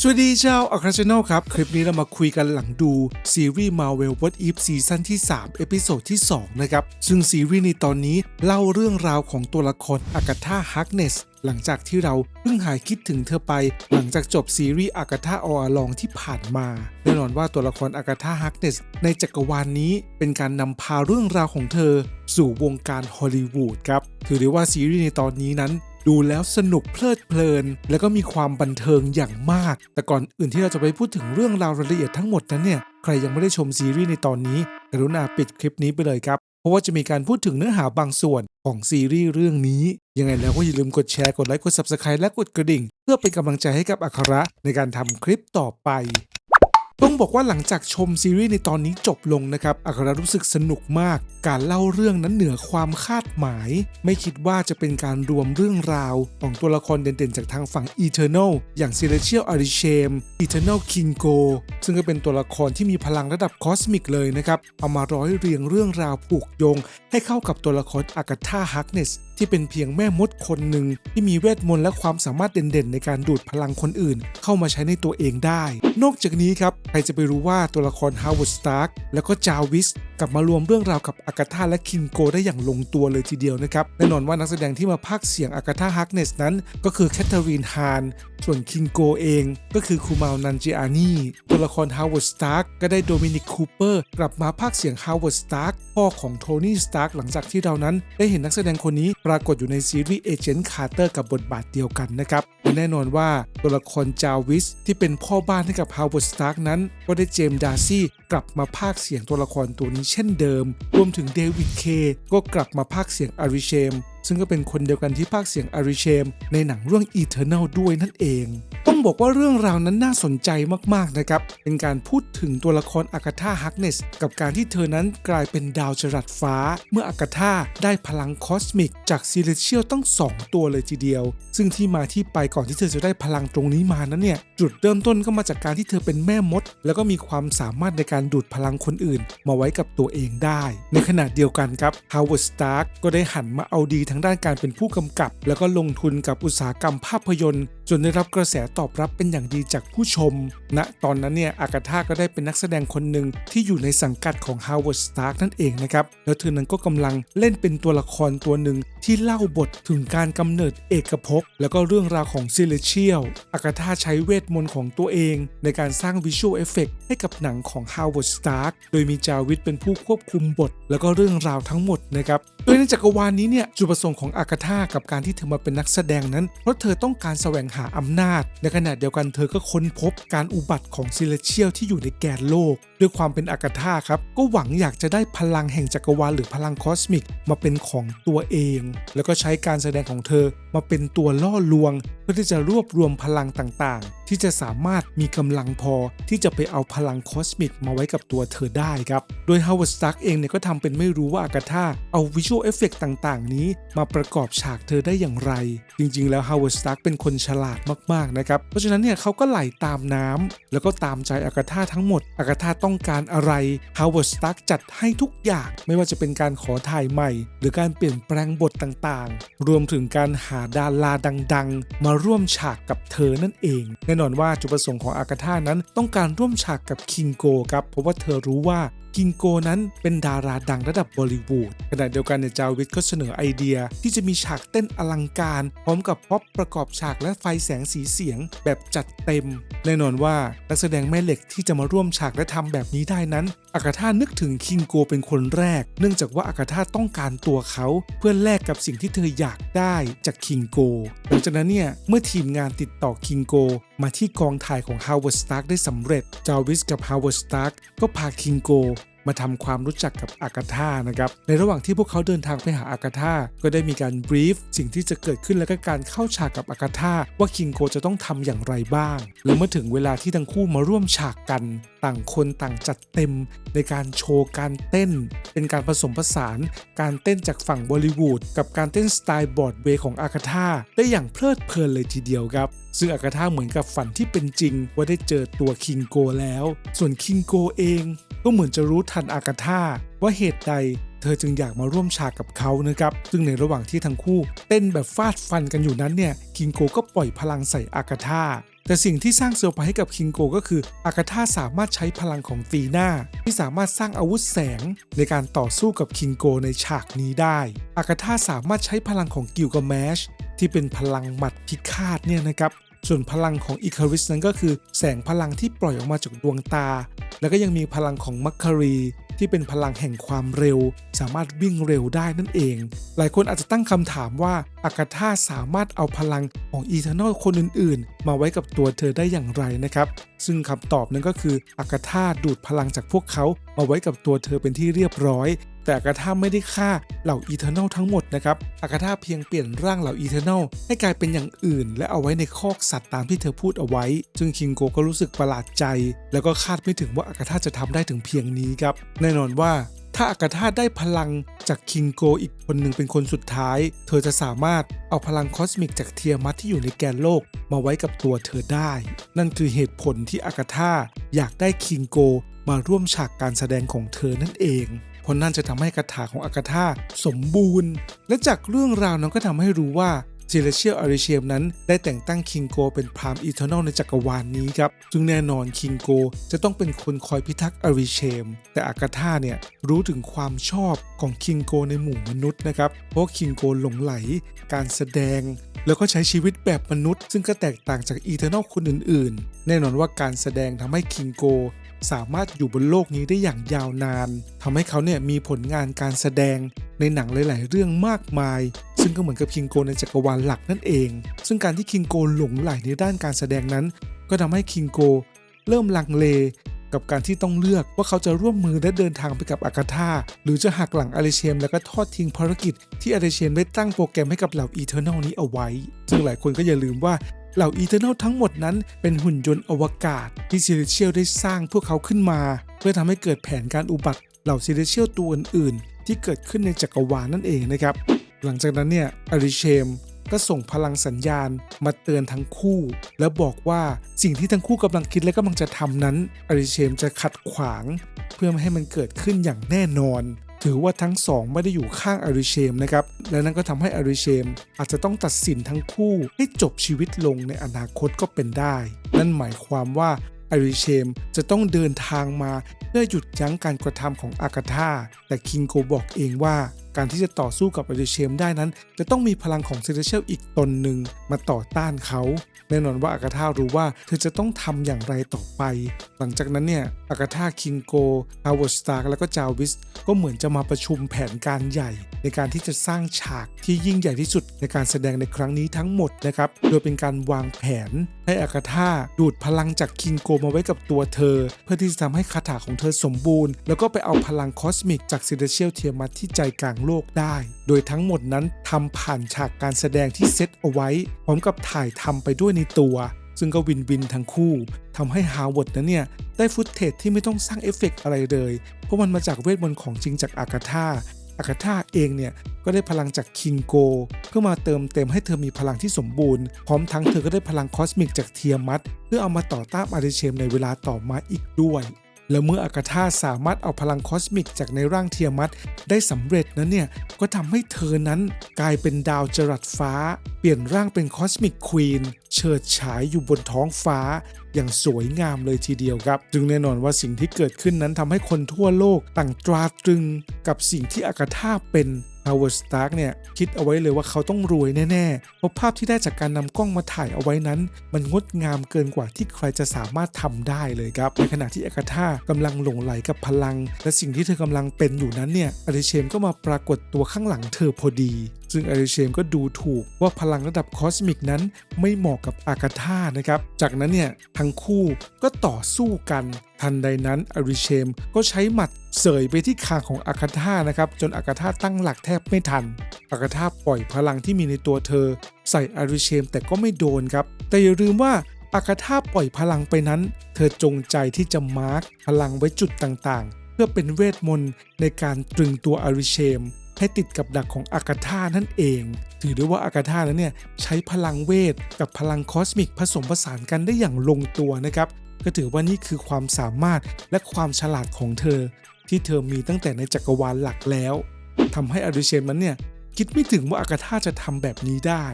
สวัสดีชาวอัคราชแนลครับ คลิปนี้เรามาคุยกันหลังดู ซีรีส์ Marvel What If ซีซั่นที่ 3 เอพิโซดที่ 2 นะครับ ซึ่งซีรีส์ในตอนนี้เล่าเรื่องราวของตัวละครอากาธาฮักเนสหลังจากที่เราเพิ่งหายคิดถึงเธอไป หลังจากจบซีรีส์อากาธาออลองที่ผ่านมาแน่นอนว่าตัวละครอากาธาฮักเนสในจักรวาลนนี้เป็นการนำพาเรื่องราวของเธอ สู่วงการฮอลลีวูดครับถือได้ว่าซีรีส์ในตอนนี้นั้น ดูแล้วสนุกเพลิดเพลิน และก็มีความบันเทิงอย่างมาก แต่ก่อนอื่นที่เราจะไปพูดถึงเรื่องราวรายละเอียดทั้งหมดนั้นเนี่ยใครยังไม่ได้ชมซีรีส์ในตอนนี้ กรุณาปิดคลิปนี้ไปเลยครับเพราะว่าจะมีการพูดถึงเนื้อหาบางส่วนของซีรีส์เรื่องนี้ ยังไงแล้วก็อย่าลืมกดแชร์ กดไลค์ กด Subscribe และกดกระดิ่ง เพื่อเป็นกำลังใจให้กับอัคระในการทำคลิปต่อไป ต้องบอกว่าหลังจากชมซีรีส์ในตอนนี้จบลงนะครับอัครรู้สึกสนุกมาก การเล่าเรื่องนั้นเหนือความคาดหมาย ไม่คิดว่าจะเป็นการรวมเรื่องราว ของตัวละครเด่นๆ จากทางฝั่ง Eternal อย่าง Celestial Arishem Eternal Kingo ซึ่งก็เป็นตัวละครที่มีพลังระดับคอสมิกเลยนะครับ เอามาร้อยเรียงเรื่องราวผูกโยง ให้เข้ากับตัวละครอากาธาฮักเนส ที่เป็นเพียงแม่มดคนหนึ่งที่มีเวทมนต์และความสามารถเด่นๆ ในการดูดพลังคนอื่น เข้ามาใช้ในตัวเองได้ นอกจากนี้ครับใครจะไปรู้ว่าตัวละครฮาวเวิร์ดสตาร์กแล้วก็จาวิสกลับมารวมเรื่องราวกับอากาธาและคินโกได้อย่างลงตัวเลยทีเดียวนะครับแน่นอนว่านักแสดงที่มาพากเสียงอากาธาฮักเนสนั้น ก็คือแคทเธอรีนฮานส่วนคิงโกเองก็คือคูมาลนันจิอานีตัวละครฮาวเวิร์ดสตาร์กก็ได้โดมินิกคูเปอร์กลับมาพากเสียงฮาวเวิร์ดสตาร์กพ่อของโทนี่สตาร์กหลังจากที่เรานั้นได้เห็นนักแสดงคนนี้ปรากฏอยู่ในซีรีส์เอเจนต์คาร์เตอร์กับบทบาทเดียวกันนะครับและแน่นอนว่าตัวละครจาวิสที่เป็นพ่อบ้านให้กับฮาวเวิร์ดสตาร์กนั้น ก็ได้เจมส์ดาร์ซี่กลับมาพากเสียงตัวละครตัวนี้เช่นเดิม รวมถึงเดวิดเคก็กลับมาพากเสียงอาริเชม ซึ่งก็เป็นคนเดียวกันที่พากเสียงอาริเชม ในหนังเรื่อง Eternal ด้วยนั่นเอง ต้องบอกว่าเรื่องราวนั้นน่าสนใจมากๆนะครับ เป็นการพูดถึงตัวละครอากาธาฮักเนสกับการที่เธอนั้นกลายเป็นดาวจรัสฟ้า เมื่ออากาธาได้พลังคอสมิกจากซีเลเชียลตั้ง 2 ตัวเลยทีเดียว ซึ่งที่มาที่ไปก่อนที่เธอจะได้พลังตรงนี้มานั้นเนี่ยจุดเริ่มต้นก็มาจากการที่เธอเป็นแม่มด แล้วก็มีความสามารถในการดูดพลังคนอื่น มาไว้กับตัวเองได้ ในขณะเดียวกันครับฮาวเวิร์ดสตาร์กก็ได้หันมาเอาดีทางางด้านการเป็นผู้กำกับ แล้วก็ลงทุนกับอุตสาหกรรมภาพยนตร์ จนได้รับกระแสตอบรับเป็นอย่างดีจากผู้ชมณตอนนั้นเนี่ยอากาธาก็ได้เป็นนักแสดงคนหนึ่งที่อยู่ในสังกัดของ Howard Stark นั่นเองนะครับ แล้วเธอนั้นก็กำลังเล่นเป็นตัวละครตัวหนึ่งที่เล่าบทถึงการกำเนิดเอกภพแล้วก็เรื่องราวของ Celestial อากาธาใช้เวทมนต์ของตัวเอง ในการสร้างวิชวลเอฟเฟกให้กับหนังของ Howard Stark โดยมีจาวิทเป็นผู้ควบคุมบท แล้วก็เรื่องราวทั้งหมดนะครับโดยในจักรวาลนี้เนี่ยจุดประสงค์ของอากาธากับการที่เธอมาเป็นนักแสดงนั้นเพราะเธอต้องการแสวงหาอำนาจ ในขณะเดียวกันเธอก็ค้นพบการอุบัติของซิเลเชียลที่อยู่ในแกนโลก ด้วยความเป็นอากาธาครับ ก็หวังอยากจะได้พลังแห่งจักรวาลหรือพลังคอสมิกมาเป็นของตัวเอง แล้วก็ใช้การแสดงของเธอมาเป็นตัวล่อลวง เพื่อที่จะรวบรวมพลังต่างๆ ที่จะสามารถมีกำลังพอที่จะไปเอาพลังคอสมิกมาไว้กับตัวเธอได้ครับ โดยฮาวเวิร์ดสตาร์กเองเนี่ยก็ทำเป็นไม่รู้ว่าอากาธาเอาวิชวลเอฟเฟกต่างๆ นี้มาประกอบฉากเธอได้อย่างไร จริงๆ แล้วฮาวเวิร์ดสตาร์กเป็นคนฉลาดมากๆนะครับ เพราะฉะนั้นเนี่ยเขาก็ไหลตามน้ำแล้วก็ตามใจอากาธาทั้งหมด อากาธาต้องการอะไรฮาวเวิร์ดสตาร์กจัดให้ทุกอย่าง ไม่ว่าจะเป็นการขอถ่ายใหม่ หรือการเปลี่ยนแปลงบทต่างๆ รวมถึงการหาดาราดังๆ มาร่วมฉากกับเธอนั่นเอง แน่นอนว่าจุดประสงค์ของอากาธานั้นต้องการร่วมฉากกับคิงโกครับเพราะว่าเธอรู้ว่า กิงโกนั้นเป็นดาราดังระดับบอลิวูดขณะเดียวกันเนี่ยจาวิทก็เสนอไอเดียที่จะมีฉากเต้นอลังการ พร้อมกับพ็อปประกอบฉากและไฟแสงสีเสียงแบบจัดเต็ม แน่นอนว่านักแสดงแม่เหล็กที่จะมาร่วมฉากและทำแบบนี้ได้นั้น อากาธานึกถึงคิงโกเป็นคนแรก เนื่องจากว่าอากาธาต้องการตัวเขาเพื่อแลกกับสิ่งที่เธออยากได้จากคิงโกหลังจากนั้นเนี่ยเมื่อทีมงานติดต่อคิงโก มาที่กองถ่ายของฮาวเวิร์ดสตาร์กได้สำเร็จ จาวิสกับฮาวเวิร์ดสตาร์กก็พาคิงโก มาทำความรู้จักกับอากาธานะครับในระหว่างที่พวกเขาเดินทางไปหาอากาธาก็ได้มีการบรีฟสิ่งที่จะเกิดขึ้นและก็การเข้าฉากกับอากาธาว่าคิงโกจะต้องทำอย่างไรบ้าง แล้วเมื่อถึงเวลาที่ทั้งคู่มาร่วมฉากกัน ต่างคนต่างจัดเต็มในการโชว์การเต้น เป็นการผสมผสาน การเต้นจากฝั่งบอลิวูดกับการเต้นสไตล์บอร์ดเวย์ของอากาธาได้อย่างเพลิดเพลินเลยทีเดียวครับซึ่งอากาธาเหมือนกับฝันที่เป็นจริงว่าได้เจอตัวคิงโกแล้ว ส่วนคิงโกเอง ก็เหมือนจะรู้ทันอากาธาว่าเหตุใดเธอจึงอยากมาร่วมฉากกับเขานะครับ ซึ่งในระหว่างที่ทั้งคู่เต้นแบบฟาดฟันกันอยู่นั้นเนี่ย คิงโกก็ปล่อยพลังใส่อากาธาแต่สิ่งที่สร้างเซอร์ไพรส์ให้กับคิงโกก็คือ อากาธาสามารถใช้พลังของตีน่าที่สามารถสร้างอาวุธแสง ในการต่อสู้กับคิงโกในฉากนี้ได้ อากาธาสามารถใช้พลังของกิลกาแมชที่เป็นพลังหมัดพิฆาตเนี่ยนะครับ ส่วนพลังของอิคาริสนั้นก็คือแสงพลังที่ปล่อยออกมาจากดวงตา แล้วก็ยังมีพลังของมัคคารีที่เป็นพลังแห่งความเร็ว สามารถวิ่งเร็วได้นั่นเอง หลายคนอาจจะตั้งคำถามว่า อากาธาสามารถเอาพลังของอีเทอร์นอลคนอื่นๆ มาไว้กับตัวเธอได้อย่างไรนะครับ ซึ่งคำตอบนั้นก็คืออากาธาดูดพลังจากพวกเขามาไว้กับตัวเธอเป็นที่เรียบร้อย แต่อากาธาไม่ได้ฆ่าเหล่าอีเทอร์นอลทั้งหมดนะครับอากาธาเพียงเปลี่ยนร่างเหล่าอีเทอร์นอลให้กลายเป็นอย่างอื่น และเอาไว้ในคอกสัตว์ตามที่เธอพูดเอาไว้ซึ่งคิงโกก็รู้สึกประหลาดใจ แล้วก็คาดไม่ถึงว่าอากาธาจะทำได้ถึงเพียงนี้ครับแน่นอนว่า ถ้าอากาธาได้พลังจากคิงโกอีกคนหนึ่งเป็นคนสุดท้าย เธอจะสามารถเอาพลังคอสมิกจากเทียมัสที่อยู่ในแกนโลกมาไว้กับตัวเธอได้ นั่นคือเหตุผลที่อากาธาอยากได้คิงโกมาร่วมฉากการแสดงของเธอนั่นเองเพราะนั่นจะทำให้คาถาของอากาธาสมบูรณ์ และจากเรื่องราวนั้นก็ทำให้รู้ว่า ซเลเชียลอาริเชียมนั้นได้แต่งตั้งคิงโกเป็นพรามอีเทอร์นอลในจักรวาลนนี้ครับ ซึ่งแน่นอนคิงโกจะต้องเป็นคนคอยพิทักษ์อาริเชม แต่อากาธาเนี่ยรู้ถึงความชอบของคิงโกในหมู่มนุษย์นะครับ เพราะคิงโกหลงไหล การแสดง แล้วก็ใช้ชีวิตแบบมนุษย์ ซึ่งก็แตกต่างจากอีเทอร์นอลคนอื่นๆ แน่นอนว่าการแสดงทำให้คิงโกสามารถอยู่บนโลกนี้ได้อย่างยาวนานทำให้เขาเนี่ยมีผลงานการแสดงในหนังหลาย ๆ เรื่องมากมาย ซึ่งก็เหมือนกับคิงโกในจักรวาลหลักนั่นเอง ซึ่งการที่คิงโกหลงไหลในด้านการแสดงนั้น ก็ทำให้คิงโกเริ่มลังเลกับการที่ต้องเลือกว่าเขาจะร่วมมือและเดินทางไปกับอากาธาหรือจะหักหลังอาริเชม แล้วก็ทอดทิ้งภารกิจที่อาริเชมได้ตั้งโปรแกรมให้กับเหล่าอีเทอร์นอลนี้เอาไว้ ซึ่งหลายคนก็อย่าลืมว่าเหล่าอีเทอร์นอลทั้งหมดนั้นเป็นหุ่นยนต์อวกาศ ที่ซิลิเชียลได้สร้างพวกเขาขึ้นมา เพื่อทำให้เกิดแผนการอุบัติเหล่าซิลิเชียลตัวอื่น ๆ ที่เกิดขึ้นในจักรวาลนั่นเองนะครับ หลังจากนั้นเนี่ยอาริเชมก็ส่งพลังสัญญาณมาเตือนทั้งคู่ แล้วบอกว่าสิ่งที่ทั้งคู่กำลังคิดและกำลังจะทำนั้นอาริเชมจะขัดขวาง เพื่อไม่ให้มันเกิดขึ้นอย่างแน่นอน ถือว่าทั้งสองไม่ได้อยู่ข้างอาริเชมนะครับ และนั่นก็ทำให้อาริเชม อาจจะต้องตัดสินทั้งคู่ให้จบชีวิตลงในอนาคตก็เป็นได้ นั่นหมายความว่าอาริเชมจะต้องเดินทางมาเพื่อหยุดยั้งการกระทำของอากาธาแต่คิงโกบอกเองว่า การที่จะต่อสู้กับอาริเชมได้นั้น จะต้องมีพลังของเซเลเชียลอีกตนหนึ่งมาต่อต้านเขา แน่นอนว่าอากาธารู้ว่าเธอจะต้องทำอย่างไรต่อไป หลังจากนั้นเนี่ยอากาธาคิงโกฮาวเวิร์ดสตาร์แล้วก็จาวิสก็เหมือนจะมาประชุมแผนการใหญ่ ในการที่จะสร้างฉากที่ยิ่งใหญ่ที่สุดในการแสดงในครั้งนี้ทั้งหมดนะครับโดยเป็นการวางแผนให้อากาธาดูดพลังจากคิงโกมาไว้กับตัวเธอ เพื่อที่จะทำให้คาถาของเธอสมบูรณ์ แล้วก็ไปเอาพลังคอสมิกจากซิเดเชียลเทียมัสที่ใจกลางโลกได้ โดยทั้งหมดนั้นทำผ่านฉากการแสดงที่เซตเอาไว้ พร้อมกับถ่ายทำไปด้วยในตัว ซึ่งก็วินวินทั้งคู่ทำให้ฮาวเวิร์ดนั้นเนี่ย ได้ฟุตเทจที่ไม่ต้องสร้างเอฟเฟกต์อะไรเลย เพราะมันมาจากเวทมนต์ของจริงจากอากาธาอากาธาเองเนี่ยก็ได้พลังจากคิงโก เพื่อมาเติมเต็มให้เธอมีพลังที่สมบูรณ์ พร้อมทั้งเธอก็ได้พลังคอสมิกจากเทียมัสเพื่อเอามาต่อต้านอาริเชมในเวลาต่อมาอีกด้วย แล้วเมื่ออากาธาสามารถเอาพลังคอสมิกจากในร่างเทียมัตได้สำเร็จนั้นเนี่ยก็ทำให้เธอนั้นกลายเป็นดาวจรัสฟ้า เปลี่ยนร่างเป็นคอสมิกควีนเฉิดฉายอยู่บนท้องฟ้า อย่างสวยงามเลยทีเดียวครับ จึงแน่นอนว่าสิ่งที่เกิดขึ้นนั้นทำให้คนทั่วโลกต่างตราตรึงกับสิ่งที่อากาธาเป็นาวเวิร์ดสตาร์กเนี่ยคิดเอาไว้เลยว่าเขาต้องรวยแน่ๆ เพราะภาพที่ได้จากการนำกล้องมาถ่ายเอาไว้นั้น มันงดงามเกินกว่าที่ใครจะสามารถทำได้เลยครับ ในขณะที่อากาธากำลังหลงไหลกับพลัง และสิ่งที่เธอกำลังเป็นอยู่นั้นเนี่ยอาริเชมก็มาปรากฏตัวข้างหลังเธอพอดีซึ่งอาริเชมก็ดูถูกว่าพลังระดับคอสมิกนั้นไม่เหมาะกับอากาธานะครับ จากนั้นเนี่ยทั้งคู่ก็ต่อสู้กัน ทันใดนั้นอาริเชมก็ใช้หมัดเสยไปที่คางของอากาธานะครับ จนอากาธาตั้งหลักแทบไม่ทัน อากาธาปล่อยพลังที่มีในตัวเธอ ใส่อาริเชมแต่ก็ไม่โดนครับ แต่อย่าลืมว่าอากาธาปล่อยพลังไปนั้น เธอจงใจที่จะมาร์กพลังไว้จุดต่างๆ เพื่อเป็นเวทมนต์ในการตรึงตัวอาริเชม ให้ติดกับดักของอากาธานั่นเอง ถือได้ว่าอากาธานั้นเนี่ยใช้พลังเวทกับพลังคอสมิกผสมผสานกันได้อย่างลงตัวนะครับก็ถือว่านี่คือความสามารถและความฉลาดของเธอ ที่เธอมีตั้งแต่ในจักรวาลหลักแล้วทำให้อาริเชมันเนี่ยคิดไม่ถึงว่าอากาธาจะทำแบบนี้ได้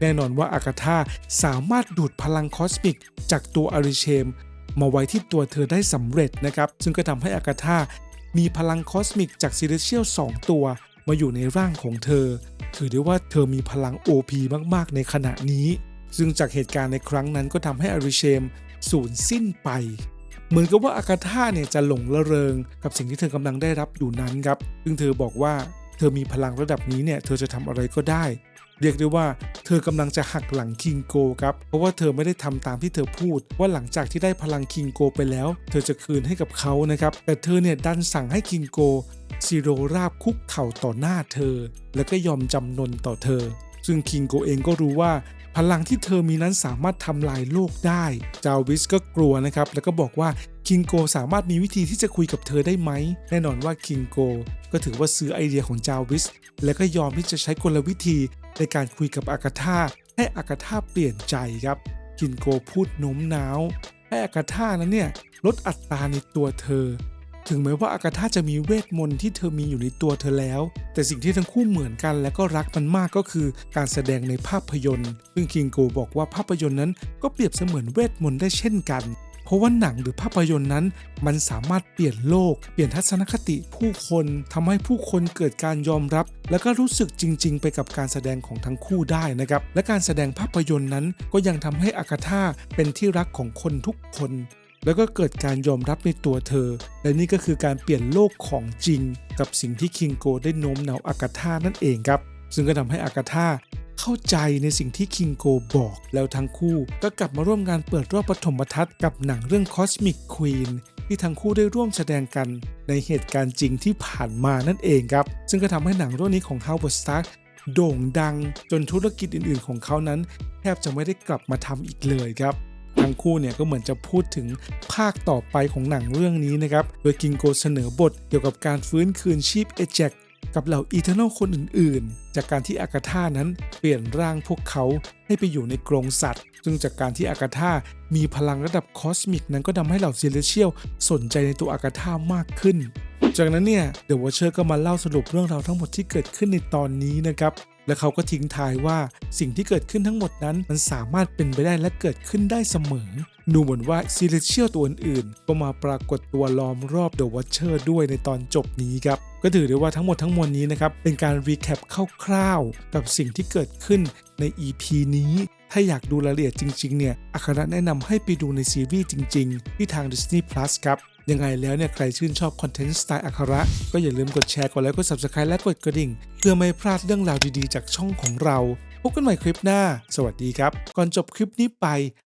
แน่นอนว่าอากาธาสามารถดูดพลังคอสมิกจากตัวอาริเชม มาไว้ที่ตัวเธอได้สำเร็จนะครับ ซึ่งก็ทำให้อากาธามีพลังคอสมิกจากซิเลเชียล2ตัว มาอยู่ในร่างของเธอ ถือได้ว่าเธอมีพลัง OP มากๆ ในขณะนี้ ซึ่งจากเหตุการณ์ในครั้งนั้นก็ทำให้อาริเชมสูญสิ้นไป เหมือนกับว่าอากาธาเนี่ยจะหลงระเริงกับสิ่งที่เธอกำลังได้รับอยู่นั้นครับ ซึ่งเธอบอกว่า เธอมีพลังระดับนี้เนี่ยเธอจะทำอะไรก็ได้ เรียกได้ว่า เธอกำลังจะหักหลังคิงโกครับ เพราะว่าเธอไม่ได้ทำตามที่เธอพูด ว่าหลังจากที่ได้พลังคิงโกไปแล้ว เธอจะคืนให้กับเขานะครับ แต่เธอเนี่ยดันสั่งให้คิงโกซีโรราบคุกเข่าต่อหน้าเธอ แล้วก็ยอมจำนนต่อเธอ ซึ่งคิงโกเองก็รู้ว่าพลังที่เธอมีนั้นสามารถทำลายโลกได้ จาวิสก็กลัวนะครับ แล้วก็บอกว่า คิงโกสามารถมีวิธีที่จะคุยกับเธอได้ไหม แน่นอนว่าคิงโกก็ถือว่าซื้อไอเดียของจาวิส และก็ยอมที่จะใช้กลวิธีในการคุยกับอากาธาให้อากาธาเปลี่ยนใจครับ คินโกพูดโน้มน้าวให้อากาธานั้นเนี่ยลดอัตราในตัวเธอ ถึงแม้ว่าอากาธาจะมีเวทมนต์ที่เธอมีอยู่ในตัวเธอแล้ว แต่สิ่งที่ทั้งคู่เหมือนกันและก็รักมันมากก็คือการแสดงในภาพยนตร์ ซึ่งคิงโกบอกว่าภาพยนตร์นั้นก็เปรียบเสมือนเวทมนต์ได้เช่นกัน เพราะว่าหนังหรือภาพยนตร์นั้น มันสามารถเปลี่ยนโลก เปลี่ยนทัศนคติผู้คนทำให้ผู้คนเกิดการยอมรับ และก็รู้สึกจริง ๆ ไปกับการแสดงของทั้งคู่ได้นะครับ และการแสดงภาพยนตร์นั้น ก็ยังทำให้อากาธาเป็นที่รักของคนทุกคน แล้วก็เกิดการยอมรับในตัวเธอ และนี่ก็คือการเปลี่ยนโลกของจริง กับสิ่งที่คิงโกได้โน้มน้าวอากาธานั่นเองครับซึ่งก็ทำให้อากาธา เข้าใจในสิ่งที่คิงโกบอก แล้วทั้งคู่ก็กลับมาร่วมงานเปิดรอบปฐมทัศน์กับหนังเรื่อง Cosmic Queen ที่ทั้งคู่ได้ร่วมแสดงกันในเหตุการณ์จริงที่ผ่านมานั่นเองครับ ซึ่งก็ทำให้หนังเรื่องนี้ของ Howard Stark โด่งดังจนธุรกิจอื่นๆ ของเขานั้น แทบจะไม่ได้กลับมาทำอีกเลยครับทั้งคู่เนี่ยก็เหมือนจะพูดถึงภาคต่อไปของหนังเรื่องนี้นะครับ โดยกิงโกเสนอบทเกี่ยวกับการฟื้นคืนชีพเอเจก กับเหล่าอีเทอร์นอลคนอื่นๆ จากการที่อากาธานั้นเปลี่ยนร่างพวกเขาให้ไปอยู่ในกรงสัตว์ ซึ่งจากการที่อากาธามีพลังระดับคอสมิกนั้นก็ทำให้เหล่าเซเลเชียลสนใจในตัวอากาธามากขึ้น จากนั้นเนี่ยเดอะวอชเชอร์ก็มาเล่าสรุปเรื่องราวทั้งหมดที่เกิดขึ้นในตอนนี้นะครับ และเขาก็ทิ้งท้ายว่าสิ่งที่เกิดขึ้นทั้งหมดนั้นมันสามารถเป็นไปได้และเกิดขึ้นได้เสมอ ดูเหมือนว่าซีเลเชียลตัวอื่นๆก็มาปรากฏตัวล้อมรอบเดอะวอชเชอร์ด้วยในตอนจบนี้ครับ ก็ถือได้ว่าทั้งหมดทั้งมวลนี้นะครับ เป็นการรีแคปคร่าวๆกับสิ่งที่เกิดขึ้นใน EP นี้ ถ้าอยากดูรายละเอียดจริงๆเนี่ยอัครแนะนำให้ไปดูในซีรีส์จริง ๆ ที่ทาง Disney Plus ครับยังไงแล้วเนี่ยใครชื่นชอบคอนเทนต์สไตล์อัคระ ก็อย่าลืมกดแชร์กดไลค์กด Subscribe และกดกระดิ่ง เพื่อไม่พลาดเรื่องราวดีๆ จากช่องของเราพบกันใหม่คลิปหน้า สวัสดีครับ ก่อนจบคลิปนี้ไป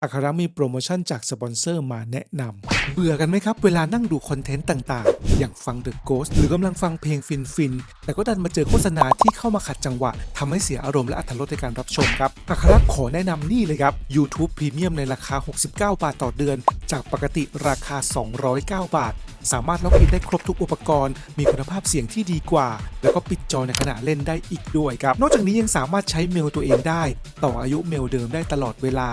อัครมีโปรโมชั่นจากสปอนเซอร์มาแนะนำ เบื่อกันไหมครับ เวลานั่งดูคอนเทนต์ต่างๆ อย่างฟัง The Ghost หรือกำลังฟังเพลงฟินๆแต่ก็ดันมาเจอโฆษณาที่เข้ามาขัดจังหวะทำให้เสียอารมณ์และอรรถรสในการรับชมครับ อัครขอแนะนำนี่เลยครับ YouTube Premium ในราคา 69 บาทต่อเดือน จากปกติราคา 209 บาท สามารถล็อกอินได้ครบทุกอุปกรณ์ มีคุณภาพเสียงที่ดีกว่า แล้วก็ปิดจอในขณะเล่นได้อีกด้วยครับ นอกจากนี้ยังสามารถใช้เมลตัวเองได้ ต่ออายุเมลเดิมได้ตลอดเวลา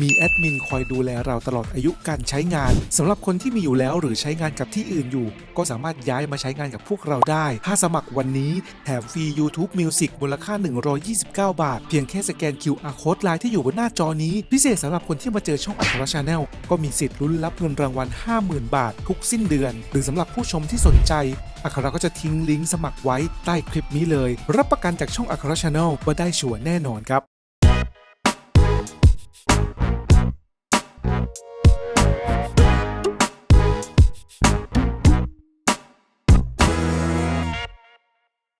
มีแอดมินคอยดูแลเราตลอดอายุการใช้งานสำหรับคนที่มีอยู่แล้วหรือใช้งานกับที่อื่นอยู่ ก็สามารถย้ายมาใช้งานกับพวกเราได้ ถ้าสมัครวันนี้แถมฟรี YouTube Music มูลค่า 129 บาท เพียงแค่สแกน QR Code ไลน์ที่อยู่บนหน้าจอนี้ พิเศษสำหรับคนที่มาเจอช่องอัครชาแนลก็มีสิทธิ์ลุ้นรับเงินรางวัล 50,000 บาท ทุกสิ้นเดือน หรือสำหรับผู้ชมที่สนใจอัครก็จะทิ้งลิงก์สมัครไว้ใต้คลิปนี้เลย รับประกันจากช่องอัครชาแนลว่าได้ชัวร์แน่นอนครับ